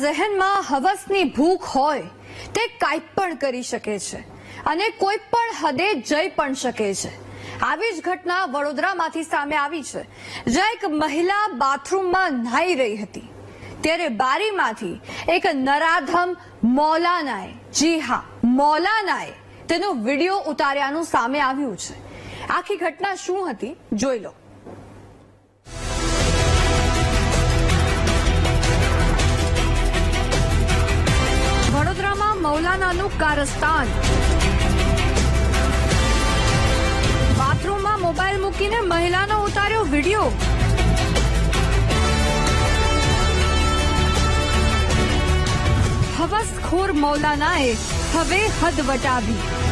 જહેનમાં હવસની ભૂખ હોય, તે કાંઈ પણ કરી શકે છે અને કોઈ પણ હદે જઈ પણ શકે છે. આવી જ ઘટના વડોદરામાંથી સામે આવી છે, જ્યાં એક મહિલા બાથરૂમમાં નાહી રહી હતી. ત્યારે બારીમાંથી એક નરાધમ મૌલાનાએ, જી હા, મૌલાનાએ તેનો વીડિયો ઉતાર્યાનું સામે આવ્યું છે. આખી ઘટના શું હતી? જોઈ લો. વડોદરામાં કારસ્તાન. બાથરૂમમાં મોબાઈલ મૂકીને મહિલાનો ઉતાર્યો વીડિયો. હવસખોર મૌલાનાએ હવે હદ વટાવી.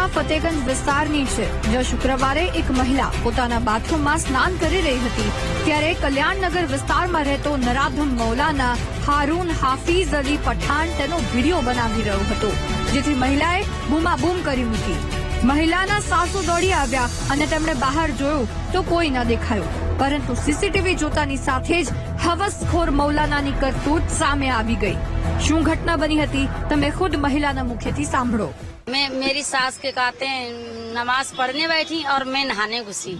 વડોદરાના ફતેગંજ વિસ્તારની છે, જ્યાં શુક્રવારે એક મહિલા પોતાના બાથરૂમમાં સ્નાન કરી રહી હતી. ત્યારે કલ્યાણનગર વિસ્તારમાં રહેતો નરાધમ મૌલાના હારૂન હાફીઝ અલી પઠાણ તેનો વીડિયો બનાવી રહ્યો હતો, જેથી મહિલાએ બૂમાબૂમ કરી મૂકી. મહિલાના સાસુ દોડી આવ્યા અને તેમણે બહાર જોયું તો કોઈ ન દેખાયું પરંતુ સીસીટીવી જોતાની સાથે જ હવસખોર મૌલાનાની કરતૂત સામે આવી ગઈ શું ઘટના બની હતી તમે ખુદ મહિલાના મુખેથી સાંભળો मैं मेरी सास के कहते हैं नमाज पढ़ने बैठी और मैं नहाने घुसी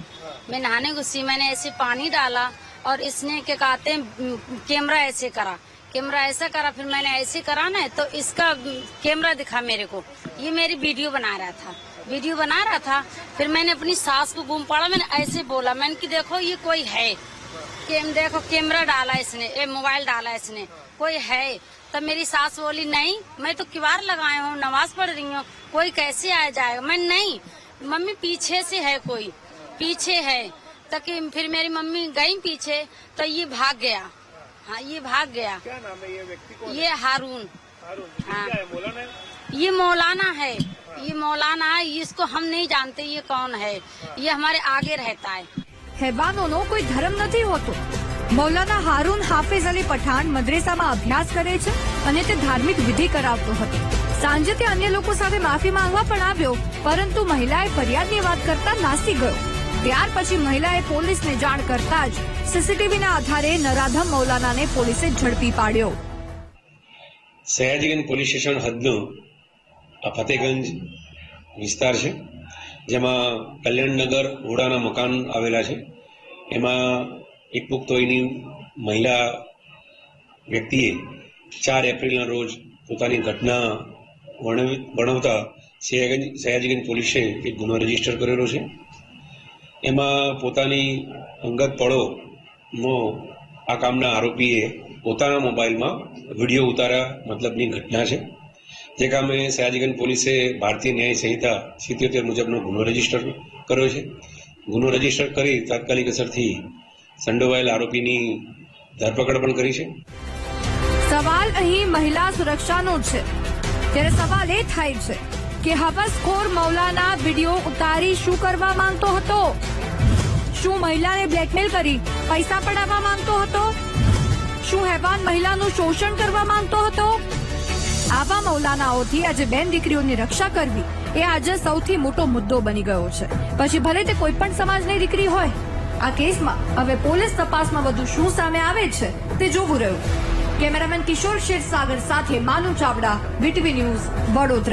मैं नहाने घुसी मैंने ऐसे पानी डाला और इसने क्या कहते हैं कैमरा ऐसे करा कैमरा ऐसा करा फिर मैंने ऐसे करा ना तो इसका कैमरा दिखा मेरे को ये मेरी वीडियो बना रहा था वीडियो बना रहा था फिर मैंने अपनी सास को घूम पड़ा। मैंने ऐसे बोला मैंने कि देखो ये कोई है? कि देखो कैमरा डाला इसने ये मोबाइल डाला इसने कोई है? तब मेरी सास बोली नहीं मैं तो किवार लगाए हूँ नमाज़ पढ़ रही हूँ कोई कैसे आ जाएगा? मैं नहीं मम्मी पीछे से है कोई पीछे है। तक फिर मेरी मम्मी गई पीछे तो ये भाग गया। हाँ ये भाग गया। क्या नाम है ये व्यक्ति? ये हारून। हारून। है? ये मौलाना है। ये मौलाना है इसको हम नहीं जानते ये कौन है ये हमारे आगे रहता है હેવાનોનો કોઈ ધર્મ નથી હોતો મૌલાના હારૂન હાફિઝ અલી પઠાણ મદ્રેસામાં અભ્યાસ કરે છે અને તે ધાર્મિક વિધિ કરાવતો હતો સાંજે તે અન્ય લોકો સાથે માફી માંગવા પણ આવ્યો પરંતુ મહિલાએ ફરિયાદની વાત કરતા નાસી ગયો ત્યાર પછી મહિલાએ પોલીસને જાણ કરતા જ સીસીટીવીના આધારે નરાધમ મૌલાનાને પોલીસે ઝડપી પાડ્યો સયાજીગંજ પોલીસ સ્ટેશન હદનું આ ફતેગંજ વિસ્તાર છે, જેમાં કલ્યાણનગર ઓડાના મકાન આવેલા છે. એમાં એક પુખ્તોયની મહિલા વ્યક્તિએ ચાર એપ્રિલના રોજ પોતાની ઘટના વર્ણવી, વર્ણવતા સયાગંજ, સયાજીગંજ પોલીસે એક ગુનો રજિસ્ટર કરેલો છે. એમાં પોતાની અંગત પળોનો આ કામના આરોપીએ પોતાના મોબાઈલમાં વીડિયો ઉતાર્યા, મતલબની ઘટના છે. જે કામે સયાજીગંજ પોલીસે ભારતીય ન્યાય સંહિતા સિત્યોતેર મુજબનો ગુનો રજિસ્ટર કર્યો છે. ગુનો રજિસ્ટર કરી તાત્કાલિક અસરથી સંડોવાયેલ આરોપીની ધરપકડ પણ કરી છે. સવાલ અહીં મહિલા સુરક્ષાનો છે. ત્યારે સવાલ એ થાય છે કે હવસખોર મૌલાના વીડિયો ઉતારી શું કરવા માંગતો હતો? શું મહિલાને બ્લેકમેલ કરી પૈસા પડાવવા માંગતો હતો? શું હેવાન મહિલાનું શોષણ કરવા માંગતો હતો? આવા મૌલાનાઓથી આજે બેન દીકરીઓની રક્ષા કરવી એ આજે સૌથી મોટો મુદ્દો બની ગયો છે. પછી ભલે તે કોઈ પણ સમાજની દીકરી હોય, આ કેસમાં હવે પોલીસ તપાસમાં વધુ શું સામે આવે છે તે જોવું રહ્યું. કેમેરામેન કિશોર શેરસાગર સાથે માનુ ચાવડા, વીટવી ન્યૂઝ વડોદરા.